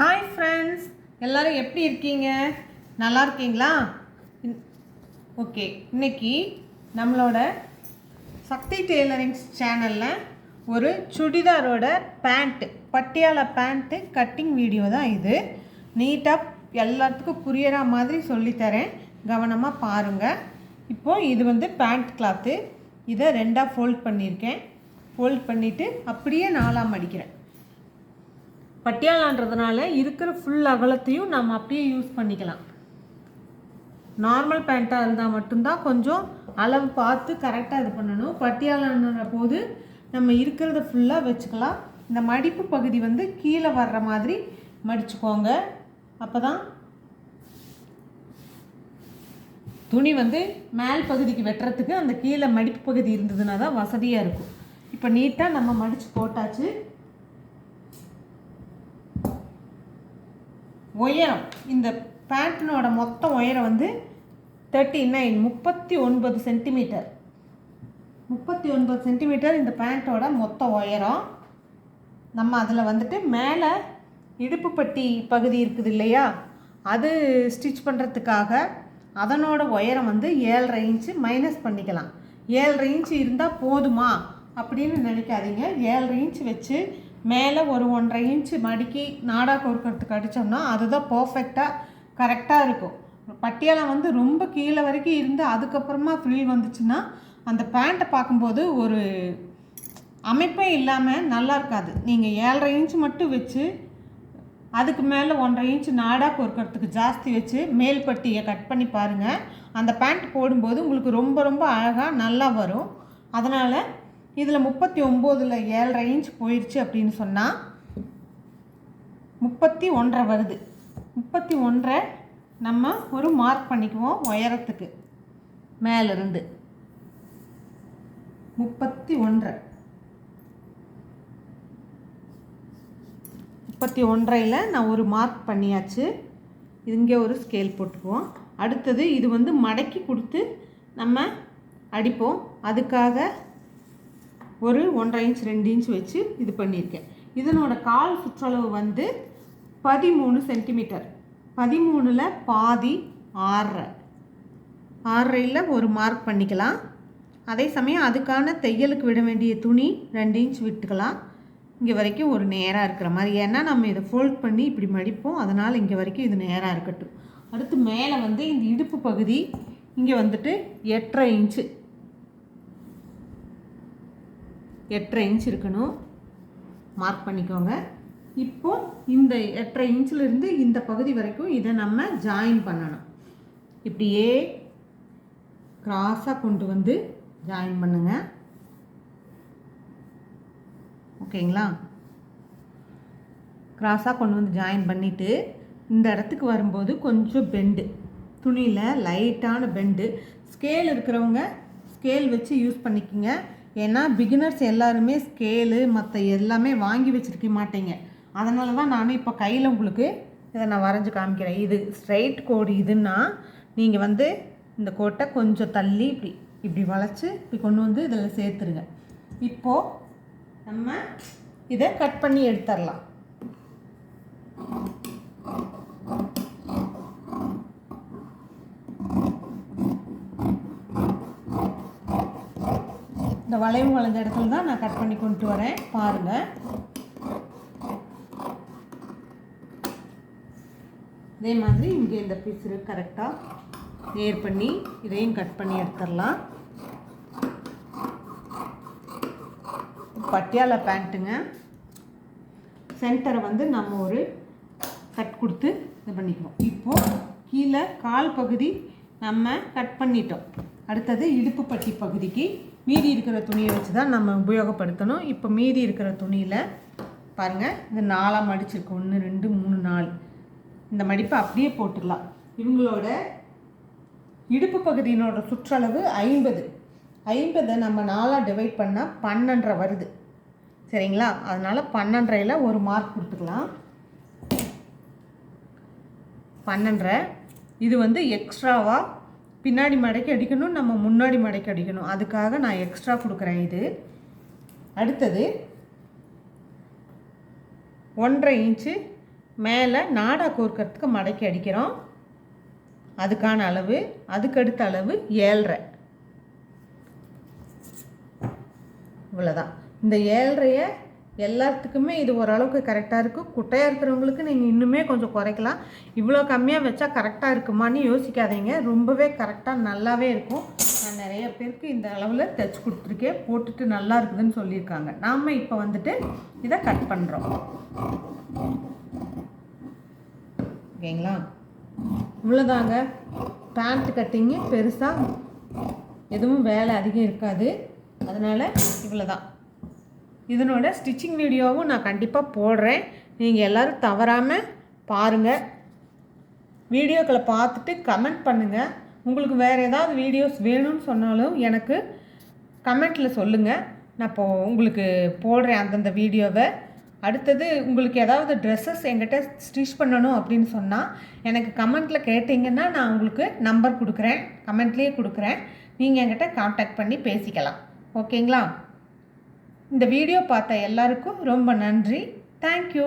Hi friends எல்லோரும் எப்படி இருக்கீங்க? நல்லா இருக்கீங்களா? ஓகே. இன்னைக்கு நம்மளோட சக்தி டெய்லரிங்ஸ் சேனலில் ஒரு சுடிதாரோட pant Patiala pant cutting video தான் இது. நீட்டாக எல்லாத்துக்கும் புரியற மாதிரி சொல்லித்தரேன் கவனமாக பாருங்கள் இப்போது இது வந்து பேண்ட் கிளாத்து. இதை ரெண்டாக ஃபோல்ட் பண்ணியிருக்கேன். ஃபோல்ட் பண்ணிவிட்டு அப்படியே நாலாம் அடிக்கிறேன். பட்டியாலான்றதுனால இருக்கிற ஃபுல் அகலத்தையும் நம்ம அப்படியே யூஸ் பண்ணிக்கலாம். நார்மல் பேண்ட்டாக இருந்தால் மட்டும்தான் கொஞ்சம் அளவு பார்த்து கரெக்டாக இது பண்ணணும். பட்டியாலான்ற போது நம்ம இருக்கிறத ஃபுல்லாக வச்சுக்கலாம். இந்த மடிப்பு பகுதி வந்து கீழே வர்ற மாதிரி மடிச்சுக்கோங்க. அப்போ தான் துணி வந்து மேல் பகுதிக்கு வெட்டுறதுக்கு அந்த கீழே மடிப்பு பகுதி இருந்ததுன்னா தான் வசதியாக இருக்கும். இப்போ நீட்டாக நம்ம மடித்து போட்டாச்சு. உயரம் இந்த பேண்ட்டினோட மொத்த உயரம் வந்து தேர்ட்டி நைன் முப்பத்தி ஒன்பது சென்டிமீட்டர் முப்பத்தி ஒன்பது சென்டிமீட்டர் இந்த பேண்ட்டோட மொத்த உயரம். நம்ம அதில் வந்துட்டு மேலே இடுப்பு பட்டி பகுதி இருக்குது இல்லையா? அது ஸ்டிச் பண்ணுறதுக்காக அதனோட உயரம் வந்து ஏழரை இன்ச்சு மைனஸ் பண்ணிக்கலாம். ஏழரை இன்ச்சு இருந்தால் போதுமா? அப்படின்னு நினைக்காதீங்க. ஏழரை இன்ச்சு வச்சு மேலே ஒரு ஒன்றரை இன்ச்சு மடிக்கி நாடா கொடுக்கறதுக்கு அடித்தோம்னா அதுதான் பர்ஃபெக்டாக கரெக்டாக இருக்கும். பட்டியாலம் வந்து ரொம்ப கீழே வரைக்கும் இருந்து அதுக்கப்புறமா ஃபில் வந்துச்சுன்னா அந்த பேண்ட்டை பார்க்கும்போது ஒரு அமைப்பே இல்லாமல் நல்லா இருக்காது. நீங்கள் ஏழரை இன்ச்சு மட்டும் வச்சு அதுக்கு மேலே ஒன்றரை இன்ச்சு நாடாக பொறுக்கிறதுக்கு ஜாஸ்தி வச்சு மேல் பட்டியை கட் பண்ணி பாருங்கள் அந்த பேண்ட் போடும்போது உங்களுக்கு ரொம்ப ரொம்ப அழகாக நல்லா வரும். அதனால் இதில் முப்பத்தி ஒம்போதில் ஏழரை இன்ச் போயிடுச்சு அப்படின்னு சொன்னால் முப்பத்தி ஒன்றரை வருது. முப்பத்தி ஒன்றரை நம்ம ஒரு மார்க் பண்ணிக்குவோம் உயரத்துக்கு மேலிருந்து. முப்பத்தி ஒன்றரை முப்பத்தி ஒன்றையில் நான் ஒரு மார்க் பண்ணியாச்சு. இங்கே ஒரு ஸ்கேல் போட்டுக்குவோம். அடுத்தது இது வந்து மடக்கி கொடுத்து நம்ம அடிப்போம். அதுக்காக ஒரு ஒன்றரை இன்ச் ரெண்டு இன்ச் வச்சு இது பண்ணியிருக்கேன். இதனோட கால் சுற்றளவு வந்து பதிமூணு சென்டிமீட்டர் பதிமூணில் பாதி ஆறரை ஆறரையில் ஒரு மார்க் பண்ணிக்கலாம். அதே சமயம் அதுக்கான தையலுக்கு விட வேண்டிய துணி ரெண்டு இன்ச் விட்டுக்கலாம். இங்கே வரைக்கும் ஒரு நேராக இருக்கிற மாதிரி. ஏன்னா நம்ம இதை ஃபோல்ட் பண்ணி இப்படி மடிப்போம். அதனால் இங்கே வரைக்கும் இது நேராக இருக்கட்டும். அடுத்து மேலே வந்து இந்த இடுப்பு பகுதி இங்கே வந்துட்டு எட்டரை இன்ச்சு எட்டரை இன்ச் இருக்கணும். மார்க் பண்ணிக்கோங்க. இப்போ இந்த எட்டரை இன்ச்சிலிருந்து இந்த பகுதி வரைக்கும் இதை நம்ம ஜாயின் பண்ணணும். இப்படியே க்ராஸாக கொண்டு வந்து ஜாயின் பண்ணுங்க. ஓகேங்களா க்ராஸாக கொண்டு வந்து ஜாயின் பண்ணிவிட்டு இந்த இடத்துக்கு வரும்போது கொஞ்சம் பெண்டு துணியில் லைட்டான பெண்டு ஸ்கேல் இருக்கிறவங்க ஸ்கேல் வச்சு யூஸ் பண்ணிக்கோங்க. ஏன்னா பிகினர்ஸ் எல்லாருமே ஸ்கேலு மற்ற எல்லாமே வாங்கி வச்சுருக்க மாட்டேங்க. அதனால தான் நானும் இப்போ கையில் உங்களுக்கு இதை நான் வரைஞ்சி காமிக்கிறேன். இது ஸ்ட்ரைட் கோடு இதுன்னா நீங்கள் வந்து இந்த கோட்டை கொஞ்சம் தள்ளி இப்படி இப்படி வளைச்சி இப்படி கொண்டு வந்து இதில் சேர்த்துருங்க. இப்போது நம்ம இதை கட் பண்ணி எடுத்துடலாம். இந்த வளைவு வளைஞ்ச இடத்துல தான் நான் கட் பண்ணி கொண்டு வரேன். பாருங்கள் இதே மாதிரி இங்கே இந்த பீஸு கரெக்டாக நேர் பண்ணி இதையும் கட் பண்ணி எடுத்துடலாம். பட்டியால பேண்ட்டுங்க சென்டரை வந்து நம்ம ஒரு கட் கொடுத்து இது பண்ணிக்குவோம். இப்போது கீழே கால் பகுதி நம்ம கட் பண்ணிட்டோம். அடுத்தது இடுப்பு பட்டி பகுதிக்கு மீதி இருக்கிற துணியை வச்சு தான் நம்ம உபயோகப்படுத்தணும். இப்போ மீதி இருக்கிற துணியில் பாருங்கள் இது நாலாக மடிச்சிருக்கு. ஒன்று ரெண்டு மூணு நாலு. இந்த மடிப்பை அப்படியே போட்டுடலாம். இவங்களோட இடுப்பு பகுதியினோட சுற்றளவு ஐம்பது. ஐம்பதை நம்ம நாலாக டிவைட் பண்ணால் பன்னெண்டரை வருது. சரிங்களா? அதனால் பன்னெண்டரையில் ஒரு மார்க் கொடுத்துக்கலாம். பன்னெண்டரை. இது வந்து எக்ஸ்ட்ராவாக பின்னாடி மடக்கி அடிக்கணும் நம்ம முன்னாடி மடக்கி அடிக்கணும். அதுக்காக நான் எக்ஸ்ட்ரா கொடுக்குறேன் இது. அடுத்தது ஒன்றரை இன்ச்சு மேலே நாடா கோர்க்கறதுக்கு மடக்கி அடிக்கிறோம். அதுக்கான அளவு அதுக்கடுத்த அளவு ஏழ்ரை. இவ்வளோதான் இந்த ஏழ்ரையை எல்லாத்துக்குமே இது ஓரளவுக்கு கரெக்டாக இருக்கும் குட்டையாக இருக்கிறவங்களுக்கு நீங்கள் இன்னுமே கொஞ்சம் குறைக்கலாம். இவ்வளோ கம்மியாக வச்சா கரெக்டாக இருக்குமான்னு யோசிக்காதீங்க. ரொம்பவே கரெக்டாக நல்லாவே இருக்கும். நான் நிறைய பேருக்கு இந்த அளவில் தைச்சி கொடுத்துருக்கேன். போட்டுட்டு நல்லா இருக்குதுன்னு சொல்லியிருக்காங்க. நாம் இப்போ வந்துட்டு இதை கட் பண்ணுறோம் ஓகேங்களா? இவ்வளோதாங்க பேண்ட் கட்டிங்கு பெருசாக எதுவும் வேலை அதிகம் இருக்காது. அதனால் இவ்வளோதான் இதனோட ஸ்டிச்சிங் வீடியோவும் நான் கண்டிப்பாக போடுறேன். நீங்கள் எல்லோரும் தவறாமல் பாருங்கள் வீடியோக்களை பார்த்துட்டு கமெண்ட் பண்ணுங்கள் உங்களுக்கு வேறு ஏதாவது வீடியோஸ் வேணும்னு சொன்னாலும் எனக்கு கமெண்ட்டில் சொல்லுங்கள் நான் இப்போ உங்களுக்கு போடுறேன் அந்தந்த வீடியோவை அடுத்தது உங்களுக்கு ஏதாவது ட்ரெஸ்ஸஸ் எங்கிட்ட ஸ்டிச் பண்ணணும் அப்படின்னு சொன்னால் எனக்கு கமெண்ட்டில் கேட்டிங்கன்னா நான் உங்களுக்கு நம்பர் கொடுக்குறேன். கமெண்ட்லேயே கொடுக்குறேன். நீங்கள் என்கிட்ட காண்டாக்ட் பண்ணி பேசிக்கலாம். ஓகேங்களா இந்த வீடியோ பார்த்த எல்லாருக்கும் ரொம்ப நன்றி. தேங்க்யூ